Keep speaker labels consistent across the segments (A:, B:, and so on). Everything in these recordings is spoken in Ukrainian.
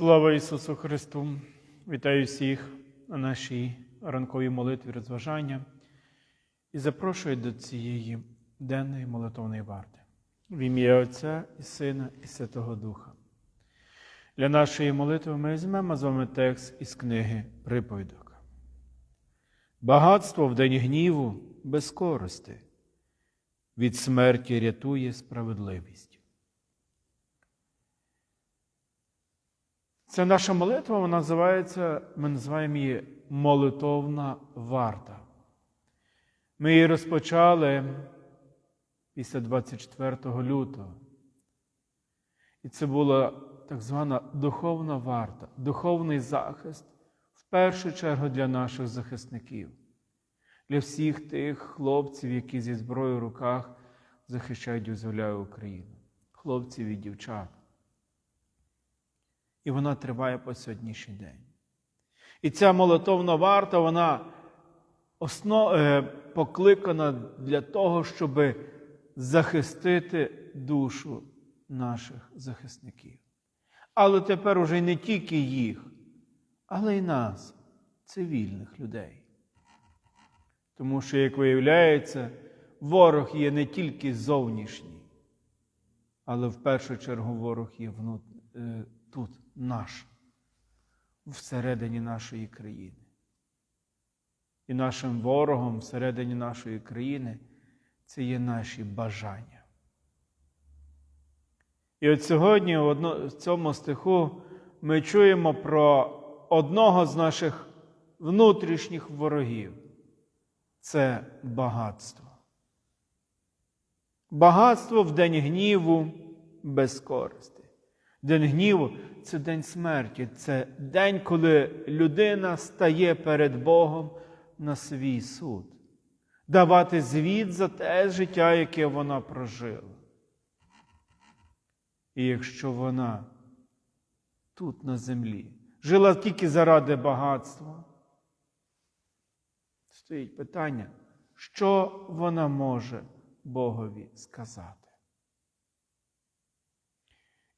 A: Слава Ісусу Христу! Вітаю всіх на нашій ранковій молитві розважання і запрошую до цієї денної молитовної варти. В ім'я Отця і Сина, і Святого Духа. Для нашої молитви ми візьмемо з вами текст із книги Приповідок. Багатство в день гніву без користи, від смерті рятує справедливість. Це наша молитва, вона називається, ми називаємо її молитовна варта. Ми її розпочали після 24 лютого. І це була так звана духовна варта, духовний захист в першу чергу для наших захисників, для всіх тих хлопців, які зі зброєю в руках захищають і визволяють Україну, хлопців і дівчат. І вона триває по сьогоднішній день. І ця молитовна варта, вона основ, е, покликана для того, щоб захистити душу наших захисників. Але тепер уже не тільки їх, але й нас, цивільних людей. Тому що, як виявляється, ворог є не тільки зовнішній, але в першу чергу ворог є внут... е, тут, наш, всередині нашої країни. І нашим ворогом всередині нашої країни це є наші бажання. І от сьогодні в, одно, в цьому стиху ми чуємо про одного з наших внутрішніх ворогів це багатство. Багатство в день гніву без користі. День гніву це день смерті, це день, коли людина стає перед Богом на свій суд, давати звіт за те життя, яке вона прожила. І якщо вона тут на землі жила тільки заради багатства, стоїть питання, що вона може Богові сказати.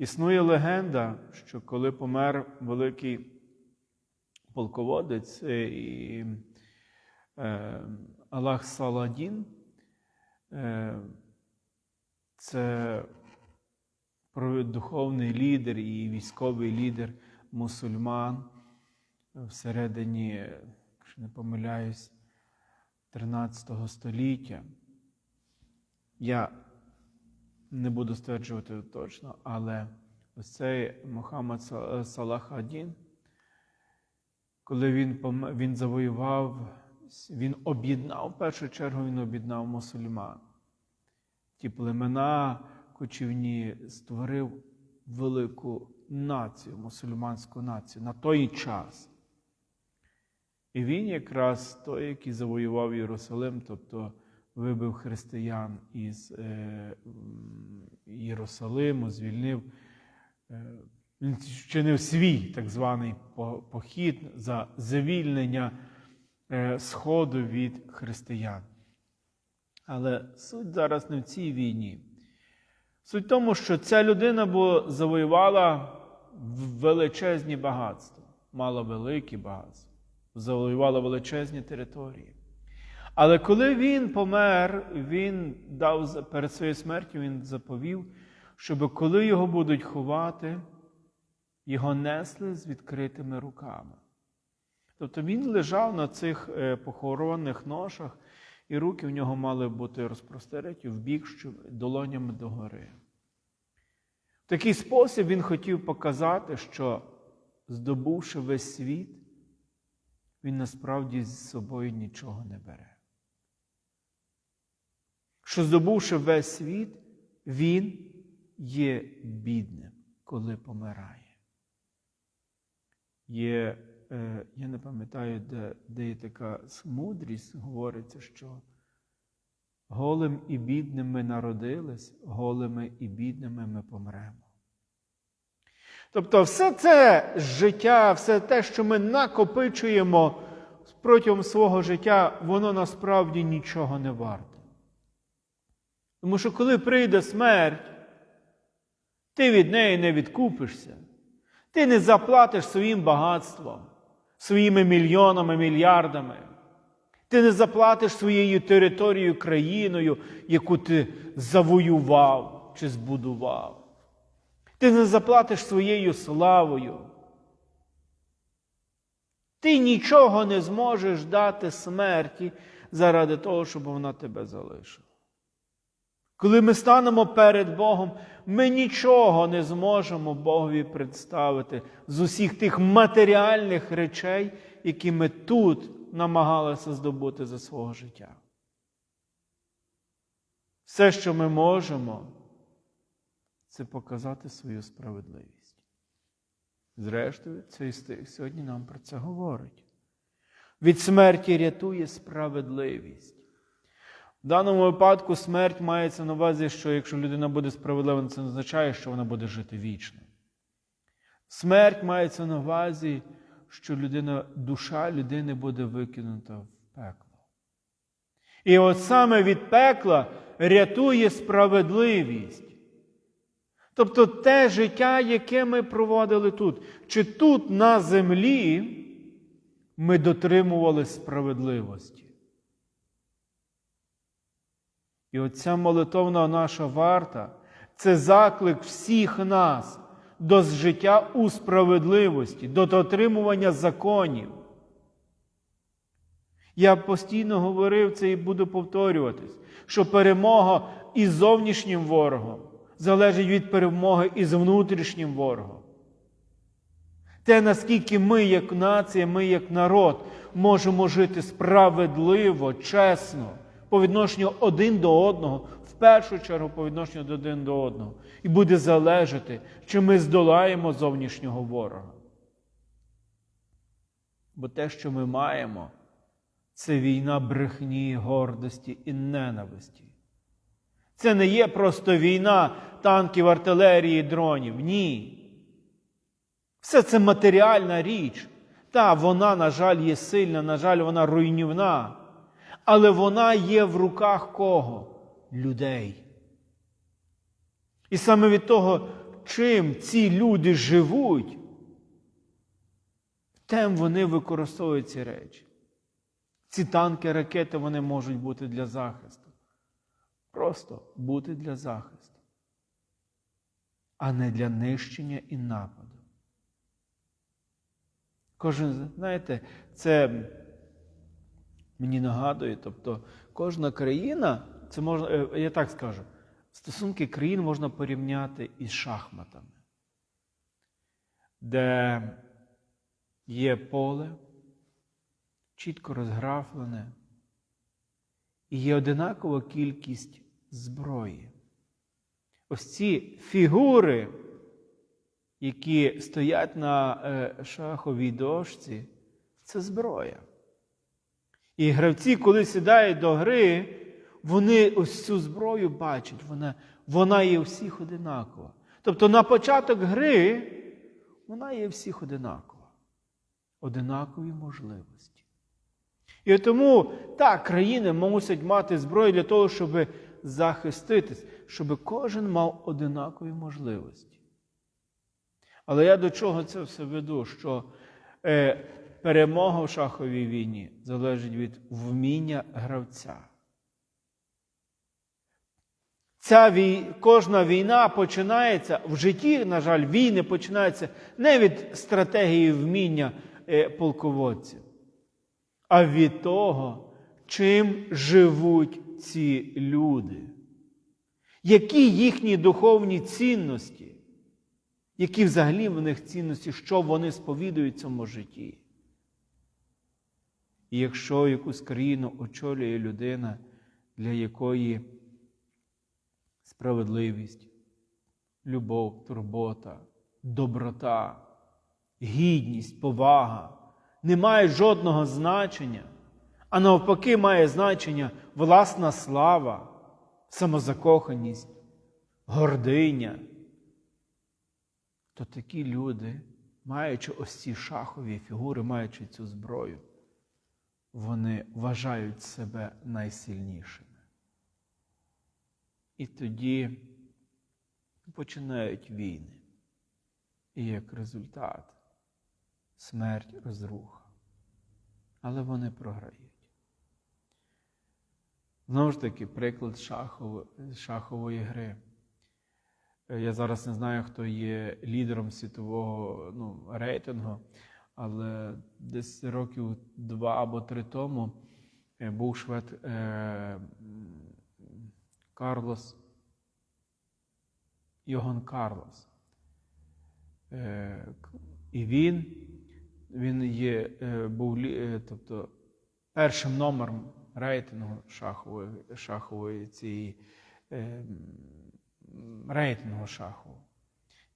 A: Існує легенда, що коли помер великий полководець і е, Аллах Саладін, е, це духовний лідер і військовий лідер мусульман всередині, якщо не помиляюсь, 13 століття. Я не буду стверджувати точно, але ось цей Мухаммад Салах Адін, коли він він завоював, він об'єднав в першу чергу, він об'єднав мусульман. Ті племена кочівні створив велику націю, мусульманську націю на той час. І він якраз той, який завоював Єрусалим, тобто вибив християн із е, Єрусалиму, звільнив, е, він вчинив свій так званий похід за завільнення е, Сходу від християн. Але суть зараз не в цій війні. Суть в тому, що ця людина завоювала величезні багатства, мала великі багатства, завоювала величезні території. Але коли він помер, він дав перед своєю смертю, він заповів, щоб коли його будуть ховати, його несли з відкритими руками. Тобто він лежав на цих е, похоронних ношах, і руки в нього мали бути розпростереті в бік, долонями догори. В такий спосіб він хотів показати, що, здобувши весь світ, він насправді з собою нічого не бере що здобувши весь світ, він є бідним, коли помирає. Є, е, Я не пам'ятаю, де, де є така мудрість, говориться, що голим і бідним ми народились, голими і бідними ми помремо. Тобто, все це життя, все те, що ми накопичуємо протягом свого життя, воно насправді нічого не варте. Тому що коли прийде смерть, ти від неї не відкупишся. Ти не заплатиш своїм багатством, своїми мільйонами, мільярдами. Ти не заплатиш своєю територією, країною, яку ти завоював чи збудував. Ти не заплатиш своєю славою. Ти нічого не зможеш дати смерті заради того, щоб вона тебе залишила. Коли ми станемо перед Богом, ми нічого не зможемо Богові представити з усіх тих матеріальних речей, які ми тут намагалися здобути за свого життя. Все, що ми можемо, це показати свою справедливість. Зрештою, цей стих сьогодні нам про це говорить. Від смерті рятує справедливість. В даному випадку смерть мається на увазі, що якщо людина буде справедлива, це не означає, що вона буде жити вічно. Смерть мається на увазі, що людина, душа людини буде викинута в пекло. І от саме від пекла рятує справедливість. Тобто те життя, яке ми проводили тут, чи тут на землі ми дотримували справедливості. І оця молитовна наша варта це заклик всіх нас до життя у справедливості, до дотримування законів. Я постійно говорив це і буду повторюватись, що перемога із зовнішнім ворогом залежить від перемоги із внутрішнім ворогом. Те, наскільки ми, як нація, ми, як народ, можемо жити справедливо, чесно, по відношенню один до одного, в першу чергу по відношенню до один до одного. І буде залежати, чи ми здолаємо зовнішнього ворога. Бо те, що ми маємо, це війна брехні, гордості і ненависті. Це не є просто війна танків, артилерії, дронів. Ні. Все це матеріальна річ. Та, вона, на жаль, є сильна, на жаль, вона руйнівна. Але вона є в руках кого? Людей. І саме від того, чим ці люди живуть, тим вони використовують ці речі. Ці танки, ракети вони можуть бути для захисту. Просто бути для захисту, а не для нищення і нападу. Кожен, знаєте, це мені нагадує, тобто кожна країна, це можна, е, я так скажу, стосунки країн можна порівняти із шахматами, де є поле, чітко розграфлене, і є одинакова кількість зброї. Ось ці фігури, які стоять на е, шаховій дошці, це зброя. І гравці, коли сідають до гри, вони ось цю зброю бачать, вона, вона є всіх одинакова. Тобто на початок гри вона є всіх одинакова. Одинакові можливості. І тому так, країни мусять мати зброю для того, щоб захиститись, щоб кожен мав одинакові можливості. Але я до чого це все веду? Що е, перемога в шаховій війні залежить від вміння гравця. Ця вій... Кожна війна починається в житті, на жаль, війни починаються не від стратегії вміння е, полководців, а від того, чим живуть ці люди. Які їхні духовні цінності, які взагалі в них цінності, що вони сповідують в цьому житті? І якщо якусь країну очолює людина, для якої справедливість, любов, турбота, доброта, гідність, повага не мають жодного значення, а навпаки, має значення власна слава, самозакоханість, гординя, то такі люди, маючи ось ці шахові фігури, маючи цю зброю, вони вважають себе найсильнішими. І тоді починають війни. і як результат смерть розруха. Але вони програють. Знову ж таки, приклад шахово, шахової гри. Е, Я зараз не знаю, хто є лідером світового ну, рейтингу, але десь років два або три тому е, був швед е, Карлос Йоган Карлос. Е, І він, він є, е, був е, тобто, першим номером рейтингу шахової, шахової цієї е, рейтингу шаху.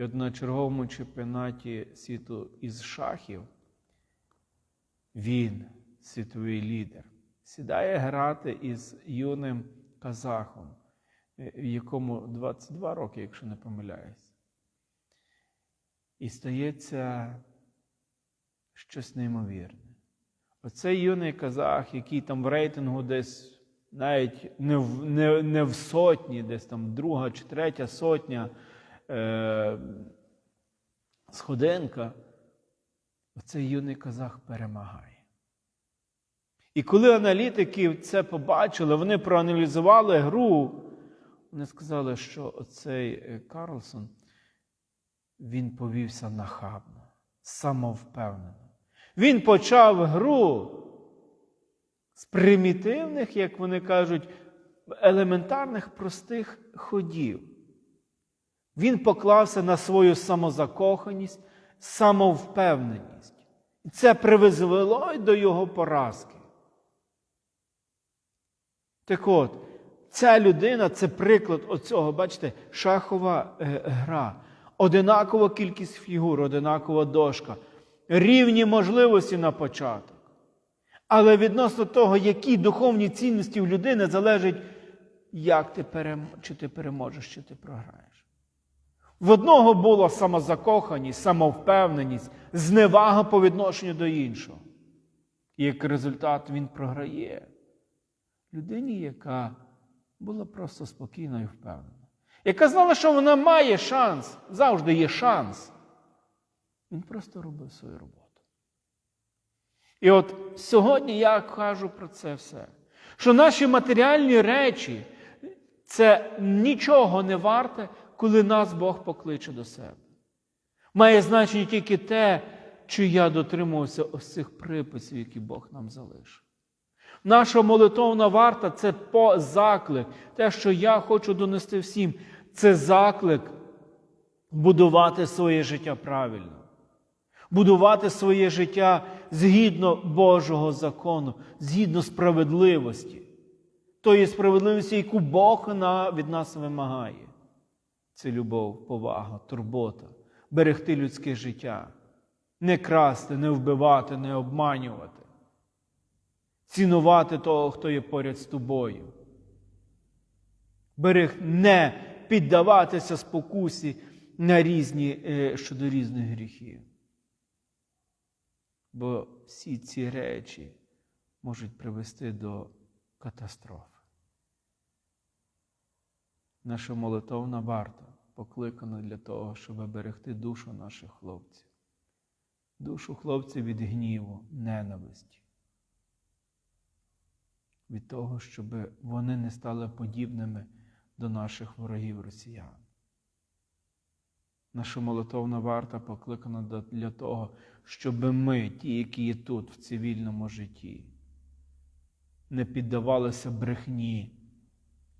A: І от на черговому чемпіонаті світу із шахів він, світовий лідер, сідає грати із юним казахом, е, якому 22 роки, якщо не помиляюсь. І стається щось неймовірне. Оцей юний казах, який там в рейтингу десь навіть не в, не, не в сотні, десь там друга чи третя сотня е, сходинка, оцей юний казах перемагає. І коли аналітики це побачили, вони проаналізували гру, вони сказали, що оцей е, Карлсон він повівся нахабно, самовпевнено. Він почав гру з примітивних, як вони кажуть, елементарних простих ходів. Він поклався на свою самозакоханість, самовпевненість. І це привезло до його поразки. Так от, ця людина це приклад оцього, бачите, шахова е, гра. Одинакова кількість фігур, одинакова дошка, рівні можливості на початок. Але відносно того, які духовні цінності в людини залежить, як ти перем... чи ти переможеш, чи ти програєш. В одного була самозакоханість, самовпевненість, зневага по відношенню до іншого. І як результат він програє людині, яка була просто спокійна і впевнена. Яка знала, що вона має шанс, завжди є шанс. Він просто робив свою роботу. І от сьогодні я кажу про це все. Що наші матеріальні речі це нічого не варте, коли нас Бог покличе до себе. Має значення тільки те, чи я дотримувався ось цих приписів, які Бог нам залишив. Наша молитовна варта це по заклик. Те, що я хочу донести всім, це заклик будувати своє життя правильно, будувати своє життя згідно Божого закону, згідно справедливості, тої справедливості, яку Бог від нас вимагає. Це любов, повага, турбота, берегти людське життя, не красти, не вбивати, не обманювати цінувати того, хто є поряд з тобою. Берег не піддаватися спокусі на різні, е, щодо різних гріхів. Бо всі ці речі можуть привести до катастрофи. Наша молитовна варта покликана для того, щоб берегти душу наших хлопців, душу хлопців від гніву, ненависті від того, щоб вони не стали подібними до наших ворогів росіян. Наша молитовна варта покликана для того, щоб ми, ті, які є тут, в цивільному житті, не піддавалися брехні,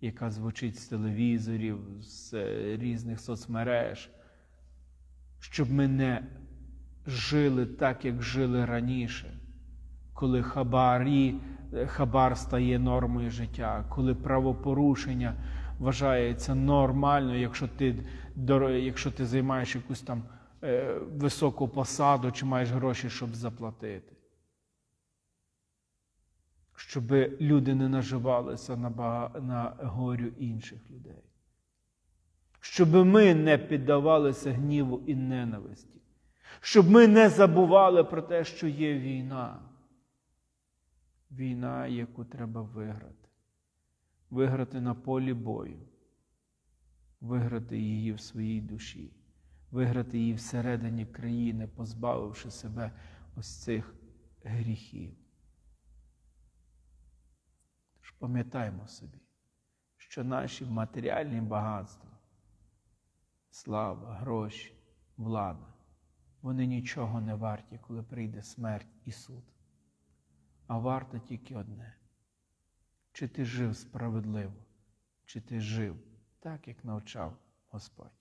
A: яка звучить з телевізорів, з е, різних соцмереж, щоб ми не жили так, як жили раніше, коли хабарі, е, хабар стає нормою життя, коли правопорушення вважається нормально, якщо ти, якщо ти займаєш якусь там е, високу посаду чи маєш гроші, щоб заплатити. Щоб люди не наживалися на, бага- на горю інших людей. Щоб ми не піддавалися гніву і ненависті. Щоб ми не забували про те, що є війна. Війна, яку треба виграти. Виграти на полі бою. Виграти її в своїй душі. виграти її всередині країни, позбавивши себе ось цих гріхів. Пам'ятаймо собі, що наші матеріальні багатства, слава, гроші, влада, вони нічого не варті, коли прийде смерть і суд. А варто тільки одне. Чи ти жив справедливо, чи ти жив так, як навчав Господь.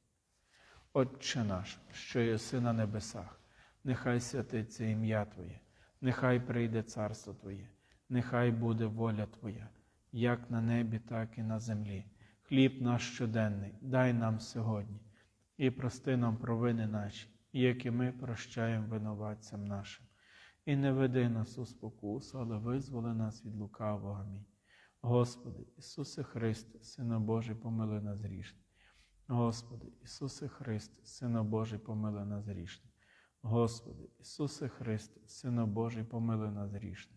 A: Отче наш, що єси на небесах, нехай святиться ім'я Твоє, нехай прийде царство Твоє, нехай буде воля Твоя, як на небі, так і на землі. Хліб наш щоденний, дай нам сьогодні, і прости нам провини наші, як і ми прощаємо винуватцям нашим. І не веди нас у спокусу, але визволи нас від лукавого. Амінь. Господи, Ісусе Христе, Сина Божий, помили нас грішні. Господи, Ісусе Христе, Сина Божий, помили нас грішні. Господи, Ісусе Христе, Сина Божий, помили нас грішні.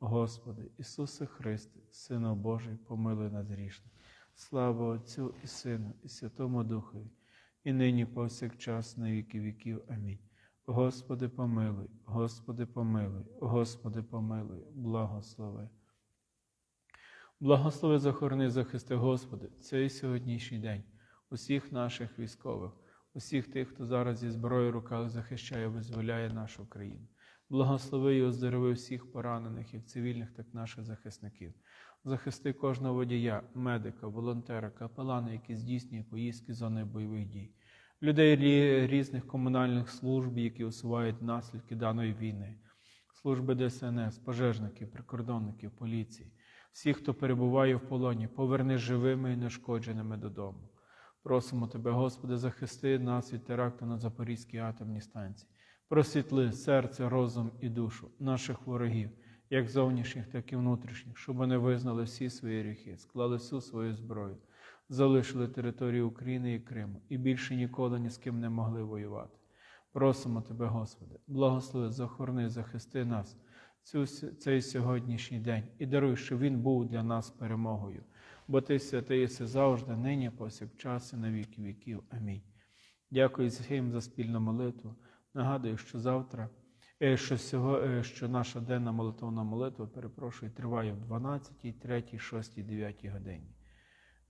A: Господи, Ісусе Христе, Сина Божий, помили нас грішні. Слава Отцю і Сину, і Святому Духові, і нині повсякчас на віки віків. Амінь. Господи, помилуй, Господи, помилуй, Господи, помилуй, благослови. Благослови захорони, захисти, Господи, цей сьогоднішній день, усіх наших військових, усіх тих, хто зараз зі зброєю в руках захищає, визволяє нашу країну. Благослови і оздорови всіх поранених, як цивільних, так і наших захисників. Захисти кожного водія, медика, волонтера, капелана, які здійснює поїздки зони бойових дій, людей різних комунальних служб, які усувають наслідки даної війни, служби ДСНС, пожежників, прикордонників, поліції, всіх, хто перебуває в полоні, поверни живими і нешкодженими додому. Просимо Тебе, Господи, захисти нас від теракту на Запорізькій атомній станції. Просвітли серце, розум і душу наших ворогів, як зовнішніх, так і внутрішніх, щоб вони визнали всі свої гріхи, склали всю свою зброю, залишили територію України і Криму і більше ніколи ні з ким не могли воювати. Просимо Тебе, Господи, благослови, захорони, захисти нас цю, цей сьогоднішній день і даруй, щоб він був для нас перемогою. Бо Ти святий єси завжди, нині, повсякчас і на віки віків. Амінь. Дякую всім за спільну молитву. Нагадую, що завтра, е, що, сього, е, що наша денна молитовна молитва, перепрошую, триває в 12, 3, 6, 9 годині.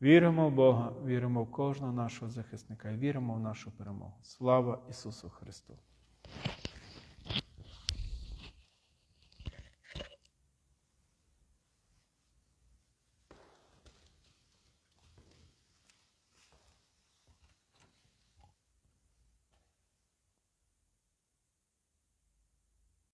A: Віримо в Бога, віримо в кожного нашого захисника, віримо в нашу перемогу. Слава Ісусу Христу!